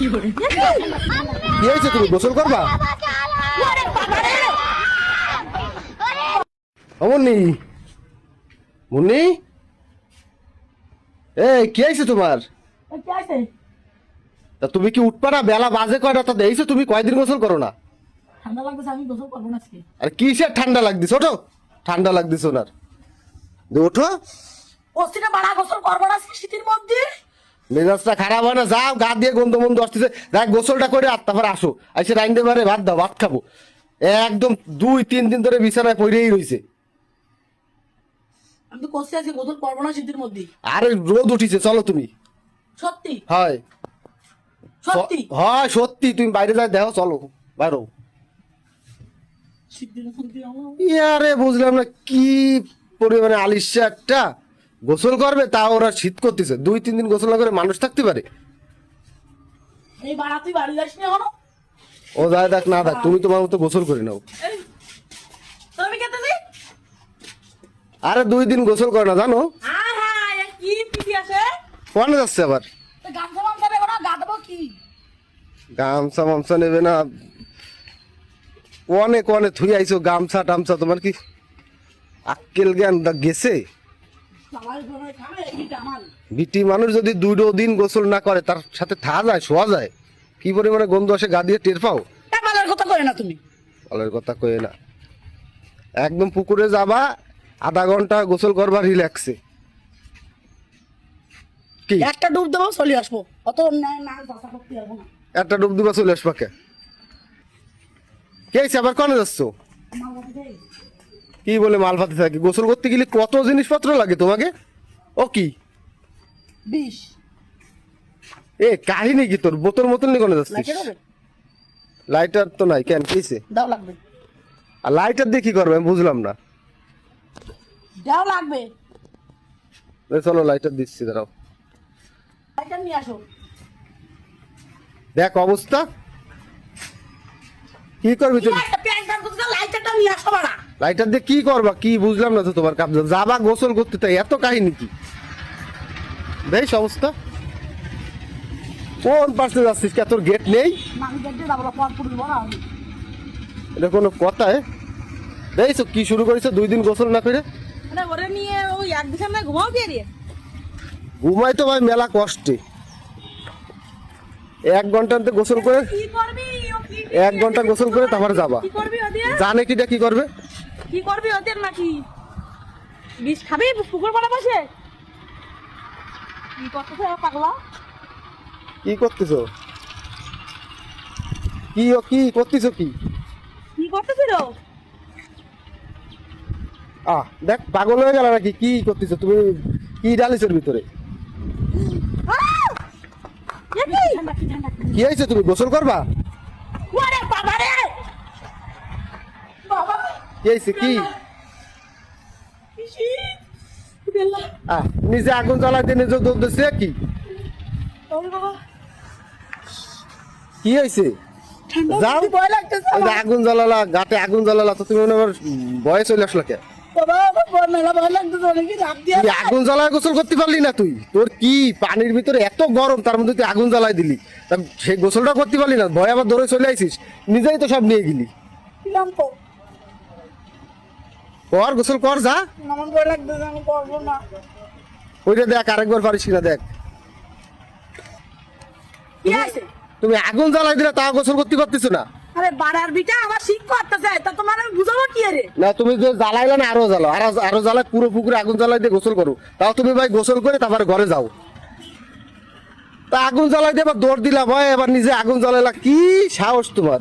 কি হয়েছে তুমি? গোসল করবা? অমনি মুন্নি। এই কি হয়েছে তোমার? তা তুমি কি উঠবা না বেলা বাজে কয়টা? তা দেখছ তুমি? কয়দিন গোসল করো না? ঠান্ডা লাগতেছে আমি গোসল করব না আজকে। আর কিসের ঠান্ডা লাগদিস ওঠো। ঠান্ডা লাগদিস ওনার। ওঠো। বাড়া গোসল করব না আজকে শীতের মধ্যে? মেজাজটা খারাপ হয় না যাও গা দিয়ে গন্ধ মন্ধ আসতেছে। দেখ গোসলটা করে আর তারপর আসো। এসে রাইন্দে পারে ভাত দাও ভাত খাব। একদম দুই তিন দিন ধরে বিছানায় পড়েই রইছে। আমি তো কষ্টে আছি গোসল করব না শীতের মধ্যে আরে রোদ উঠিছে চলো তুমি। সত্যি? হয়। সত্যি? হয় সত্যি তুমি বাইরে যাই দেখো চলো বাইরো। ইয়ারে বুঝলাম না কি পরিমাণে আলিশা একটা। গোসল করবে তা ওরা শীত করতেছে। দুই তিন দিন গোসল না করে মানুষ থাকতে পারে? ও যায় দেখ না দেখ তুমি তোমার মতো গোসল করে নাও। আরে দুই দিন গোসল করে না জানো? কনে যাচ্ছে আবার। গামছা মামছা নেবে না অনেক অনেক থুই আইছো গামছা টামছা তোমার কি আক্কেল জ্ঞান গেছে? বিটি মানুষ যদি দুটো দিন গোসল না করে তার সাথে থা যায় শোয়া যায়। কি পরিমাণে গন্ধ আসে গা দিয়ে টের পাও? কামালের কথা করে না তুমি। কলের কথা কয়ে না। একদম পুকুরে যাবা আধা ঘণ্টা গোসল করবা রিল্যাক্সে কি? একটা ডুব দেবো চলে আসব। অত না না করতে যাব না একটা ডুব দিবা চলে আসবা কে? কে আবার কনে যাচ্ছ? আমার কাছে দেই। কি বলে মাল ফাতে থাকি? গোসল করতে গেলে কত জিনিসপত্র লাগে তোমাকে? ও কি? বিষ। এ কাহিনী কি তোর? বোতল মতন নিয়ে কোনে যাচ্ছিস? লাইটার তো নাই কেন? কিছে দাও লাগবে। আর লাইটার দিয়ে কি করবে? আমি বুঝলাম না। দাও লাগবে। চলো লাইটার দিচ্ছি দাঁড়াও। এটা নিয়ে আসো। দেখ অবস্থা। কি করবি তুই? লাইটারটা নিয়ে আসো বাড়া। লাইটার দিয়ে কি করবা? কি বুঝলাম না তো তোমার কাজ যাবা গোসল করতে তাই এত কাহিনী কি? বেশ অবস্থা। কোন পাশে যাচ্ছিস? কে তোর গেট নেই? এটা কোনো কথা দেখ কি শুরু করেছে? দুই দিন গোসল না করে? ঘুমাই তো ভাই মেলা কষ্টে। এক ঘন্টাতে গোসল করে এক ঘণ্টা গোসল করে তারপর যাবা। জানে কিটা কি করবে? কি করবি ওদের নাকি? বিষ খাবি? পুকুর পাড়া বসে? কি করতেছে পাগলা? কি করতেছো? কি ও কি করতেছো কি? কি করতেছিল? আহ দেখ পাগল হয়ে গেল নাকি? কি করতেছ? তুমি কি ডালিসের ভিতরে? কি? হয়েছে তুমি? গোসল করবা? বাবা রে কি কি? নিজে আগুন জ্বালাইতে নিজে দৌড় দিচ্ছে কি? কি হয়েছে যাও। ভয় লাগতেছে আমার। আগুন জ্বালালা গাতে আগুন জ্বালালা তো তুমি মনে হয় বয়ে চলে আসলো কে? আমার ভয় আগুন জ্বালায় গোসল করতে পারলি না তুই। তোর কি পানির ভিতরে এত গরম তার মধ্যে তুই আগুন জ্বালাই দিলি। সেই গোসলটা করতে পারলি না ভয় আবার দৌড়ে চলে আইসিস নিজেই তো সব নিয়ে গেলি। কর গোসল কর যা। আমি করব না। ওইটা দেখ আরেকবার পারিস কিনা দেখ। কি আছে? তুমি আগুন জ্বালাই দিলে তা গোসল করতে পারতেছো না। আরে বাড়ার বিটা আমার শিখ করতেছে তা তোমার আমি বুঝাবো কি রে না তুমি যে জ্বালাইলে না আরও জ্বালাও। আরও আরও জ্বালাই পুরো পুকুরে আগুন জ্বালাই দিয়ে গোসল করো। তাও তুমি ভাই গোসল করে তারপরে ঘরে যাও। তা আগুন জ্বালাই দিয়ে এবার দৌড় দিলাম হয় এবার নিজে আগুন জ্বালাইলা কি সাহস তোমার।